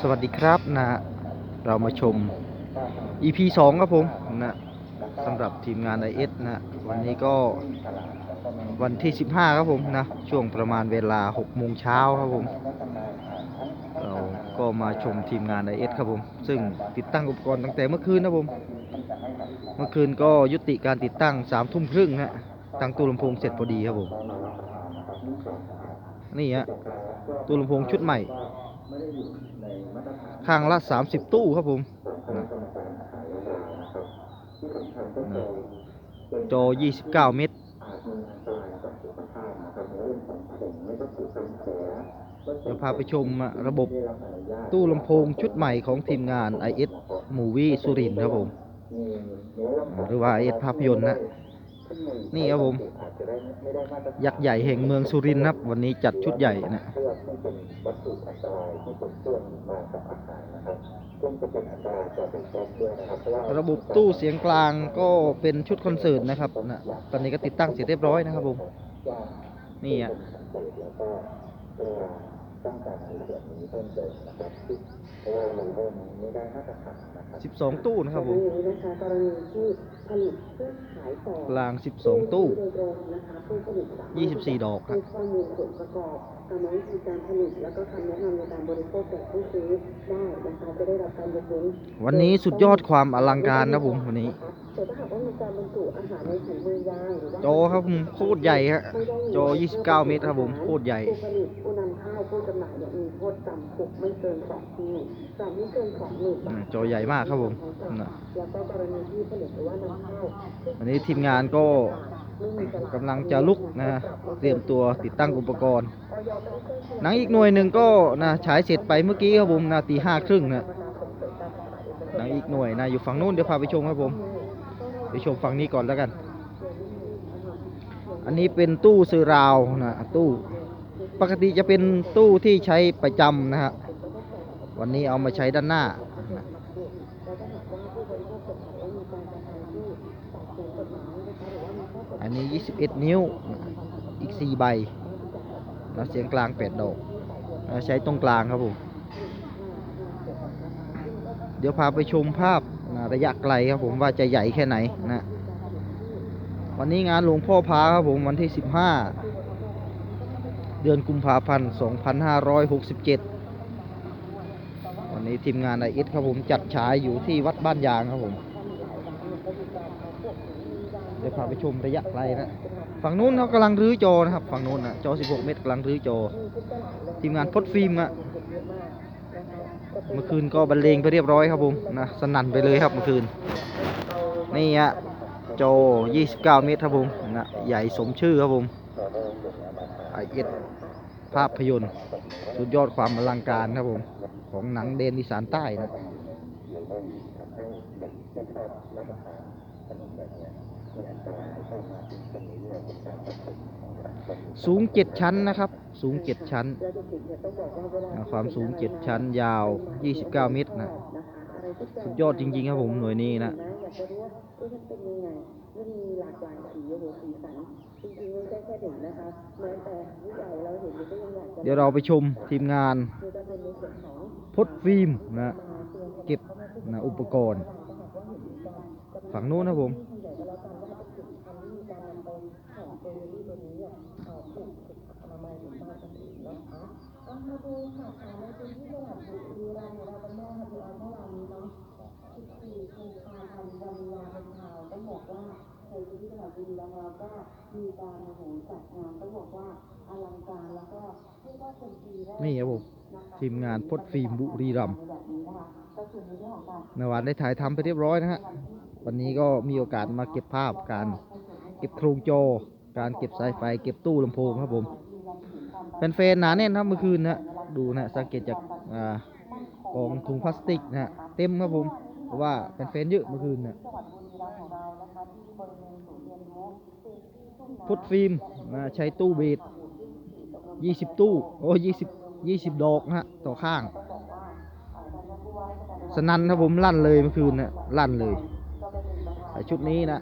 สวัสดีครับนะเรามาชม EP 2 ครับผมนะสำหรับทีมงาน IS นะวันนี้ก็วันที่ 15 ครับผมนะช่วงประมาณเวลา6โมงเช้าครับผม เราก็มาชมทีมงาน IS ครับผม ซึ่งติดตั้งอุปกรณ์ตั้งแต่เมื่อคืนนะผม เมื่อคืนก็ยุติการติดตั้ง3ทุ่มครึ่งฮะตั้งตู้ลำโพงเสร็จพอดีครับผม นี่ฮะตู้ลำโพงชุดใหม่ ข้างละ30ตู้ครับผมนะนะจอ29เมตรเดี๋ยวพาไปชมอะระบบตู้ลำโพงชุดใหม่ของทีมงาน IS Movie สุรินทร์ครับผม หรือว่า IS ภาพยนตร์นะ นี่ครับผม ยักษ์ใหญ่แห่งเมืองสุรินทร์ครับ วันนี้จัดชุดใหญ่นะระบบตู้เสียงกลางก็เป็นชุดคอนเสิร์ตนะครับนะตอนนี้ก็ติดตั้งเสร็จเรียบร้อยนะครับผม นี่อะ สิบสองตู้นะครับผมนี้นะคะกรณีที่ผลิตเพื่อขายต่อกลาง12ตู้โดยตรงนะคะผู้ผลิตสามารถ24ดอกครัให้บข้อมูลส่วนประกอบ กรรมวิธีการผลิตแล้วก็คำแนะนำในการบริโภคแก่ผู้ซื้อได้นะคะจะได้รับการยกเว้นวันนี้สุดยอดความอลังการนะผมวันนี้แต่ถ้าหากว่ามีการบรรจุอาหารในถุงมือยางหรือว่าจอครับผมโคตรใหญ่ฮะจอ 29 เมตรครับผมโคตรใหญ่ผู้ผลิตผู้นำเข้าผู้จำหน่ายเนี่ยมีโทษจำคุกไม่เกินสองปีปรับไม่เกินสองหมื่นอืบามทจอใหญ่มากครับผมนะแล้วก็กรณีที่ผลิตหรือว่านำเข้าวันนี้ทีมงานก็ กำลังจะลุกนะเตรียมตัวติดตั้งอุปกรณ์ หนังอีกหน่วยหนึ่งก็นะฉายเสร็จไปเมื่อกี้ครับผมนะตีห้าครึ่งนะหนังอีกหน่วยนะอยู่ฝั่งนู้นเดี๋ยวพาไปชมครับผมไปชมฝั่งนี้ก่อนแล้วกัน อันนี้เป็นตู้ซื้อราวนะตู้ปกติจะเป็นตู้ที่ใช้ประจำนะฮะวันนี้เอามาใช้ด้านหน้า อันนี้ 21 นิ้ว อีก 4 ใบนะเสียงกลาง8ดอกนะใช้ตรงกลางครับผม เดี๋ยวพาไปชมภาพนะระยะไกลครับผมว่าจะใหญ่แค่ไหนนะ วันนี้งานหลวงพ่อพาครับผมวันที่ 15 เดือนกุมภาพันธ์ 2567วั นี้ทีมงานไอเอสครับผมจัดฉายอยู่ที่วัดบ้านยางครับผมเดี๋ยวพาไปชมระยะไกลนะฝั่งนู้นเขากำลังรื้อจอนะครับฝั่งนู้นนะจอ 16 เมตรกำลังรื้อจอ ทีมงานพดฟิล์มอะเมื่อคืนก็บรรเลงไปเรียบร้อยครับผมนะสนั่นไปเลยครับเมื่อคืนนี่ฮะจอ 29 เมตรครับผมนะใหญ่สมชื่อครับผมไอเอส ภาพยนตร์ สุดยอดความอลังการครับผม ของหนังเดนอีสานใต้นะสูงเจ็ดชั้นนะครับ สูงเจ็ดชั้น ความสูงเจ็ดชั้นยาว 29 เมตรนะนะคะอะไรที่แปลกสุดยอดจริง ๆ ครับผมหน่วยนี้นะอยากจะรู้ว่ามันเป็นยังไงมันมีหลากหลายสีโอ้โหสีสัน จริงๆไม่ใช่แค่เด็กนะคะแม้แต่ผู้ใหญ่เราเห็นเราก็ยังอยากจะเดี๋ยวเราไปชมทีมงาน คือจะเป็นในส่วนของพดฟิล์มนะเก็บนะอุปกรณ์ฝั่งนู้นนะผมนี่ครับผมทีมงานพดฟิล์มบุรีรัมย์ในวันได้ถ่ายทำไปเรียบร้อยนะฮะวันนี้ก็มีโอกาสมาเก็บภาพการเก็บโครงจอ การเก็บสายไฟ เก็บตู้ลำโพงครับผมเป็นแฟนหนาแน่นครับเมื่อคืนนะดูนะสังเกตจากอ่ากองถุงพลาสติกนะเต็มครับผมเพราะว่าเป็นแฟนเยอะเมื่อคืนนะ พุทฟิล์มใช้ตู้เบส20ตู้ โอ้20 20ดอกนะฮะ ต่อข้าง สนันครับผมลั่นเลยเมื่อคืนนะลั่นเลยชุดนี้นะ